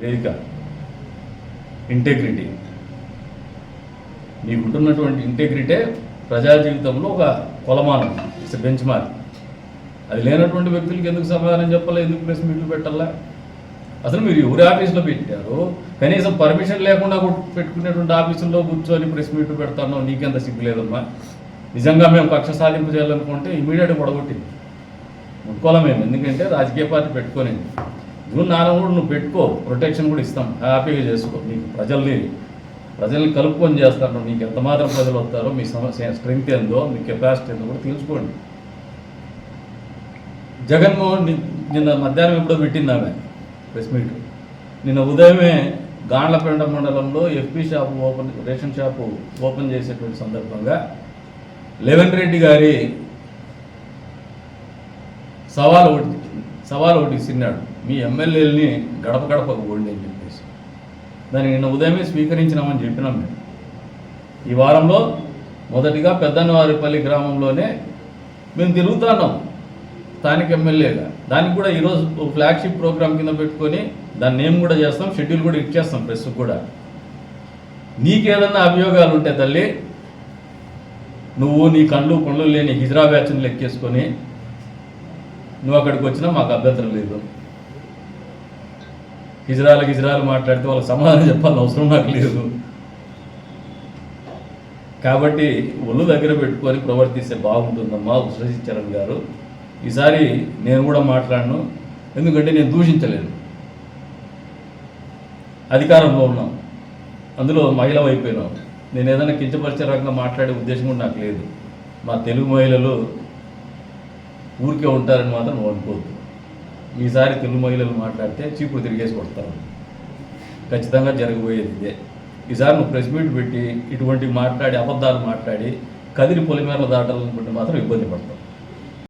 వేదిక. ఇంటెగ్రిటీ నీకుంటున్నటువంటి ఇంటెగ్రిటే ప్రజా జీవితంలో ఒక కొలమానం. ఇట్స్ బెంచ్ మార్క్ అది లేనటువంటి వ్యక్తులకి ఎందుకు సమాధానం చెప్పాలి? ఎందుకు ప్రెస్ మీట్లు పెట్టాలా? అసలు మీరు ఎవరి ఆఫీస్లో పెట్టారు? కనీసం పర్మిషన్ లేకుండా పెట్టుకునేటువంటి ఆఫీసుల్లో కూర్చొని ప్రెస్ మీట్లు పెడతాను నీకెంత సిగ్గు లేదమ్మా? నిజంగా మేము కక్ష సాధింపు చేయాలనుకుంటే ఇమీడియట్గా పడగొట్టింది. ముట్టుకోవాలి మేము. ఎందుకంటే రాజకీయ పార్టీ పెట్టుకొని నువ్వు నాన్న కూడా నువ్వు పెట్టుకో. ప్రొటెక్షన్ కూడా ఇస్తాం. హ్యాపీగా చేసుకో. నీకు ప్రజల్ని ప్రజల్ని కలుపుకొని చేస్తాను నీకు ఎంత మాత్రం ప్రజలు వస్తారో మీ సమస్య స్ట్రెంగ్త్ ఏందో మీ కెపాసిటీ ఏందో కూడా తెలుసుకోండి. జగన్మోహన్ నిన్న మధ్యాహ్నం ఎప్పుడో పెట్టింది ఆమె ప్రెస్ మీట్. నిన్న ఉదయమే గాండ్లపేండ మండలంలో FP shop open ration shop open చేసేటువంటి సందర్భంగా లెవెన్ రెడ్డి గారి సవాల్ ఒకటి సవాల్ ఒకటి ఇచ్చిన్నాడు మీ ఎమ్మెల్యేలని గడప గడపకు పోండి అని చెప్పేసి. దాన్ని నిన్న ఉదయమే స్వీకరించినామని చెప్పినాం మేము. ఈ వారంలో మొదటిగా పెద్దన్నవారిపల్లి గ్రామంలోనే మేము తిరుగుతున్నాం. స్థానిక ఎమ్మెల్యేగా. దానికి కూడా ఈరోజు ఒక ఫ్లాగ్షిప్ ప్రోగ్రామ్ కింద పెట్టుకొని దాన్ని నేమ్ కూడా చేస్తాం షెడ్యూల్ కూడా ఇచ్చేస్తాం ప్రెస్ కూడా. నీకేదన్నా అభియోగాలు ఉంటే తల్లి నువ్వు నీ కళ్ళు పండ్లు లేని హిజ్రా బ్యాచ్ని లెక్కేసుకొని నువ్వు అక్కడికి వచ్చినా మాకు అభ్యంతరం లేదు. హిజ్రాలు గిజ్రాలు మాట్లాడితే వాళ్ళకి సమాధానం చెప్పాల్సిన అవసరం నాకు లేదు. కాబట్టి ఒళ్ళు దగ్గర పెట్టుకొని ప్రవర్తిస్తే బాగుంటుందమ్మా ఉషశ్రీ చరణ్ గారు. ఈసారి నేను కూడా మాట్లాడను. ఎందుకంటే నేను దూషించలేను. అధికారంలో ఉన్నాం. అందులో మహిళ అయిపోయినాం నేను ఏదైనా కించపరిచే రకంగా మాట్లాడే ఉద్దేశం కూడా నాకు లేదు. మా తెలుగు మహిళలు ఊరికే ఉంటారని మాత్రం నువ్వు అనుకోవద్దు. ఈసారి తెలుగు మహిళలు మాట్లాడితే చీపురు తిరిగేసి కొడతారు. ఖచ్చితంగా జరగబోయేది ఇదే. ఈసారి నువ్వు ప్రెస్ మీట్ పెట్టి ఇటువంటి మాట్లాడి అబద్ధాలు మాట్లాడి కదిరి పొలిమేరలు దాటాలనుకుంటే మాత్రం ఇబ్బంది పడతావు.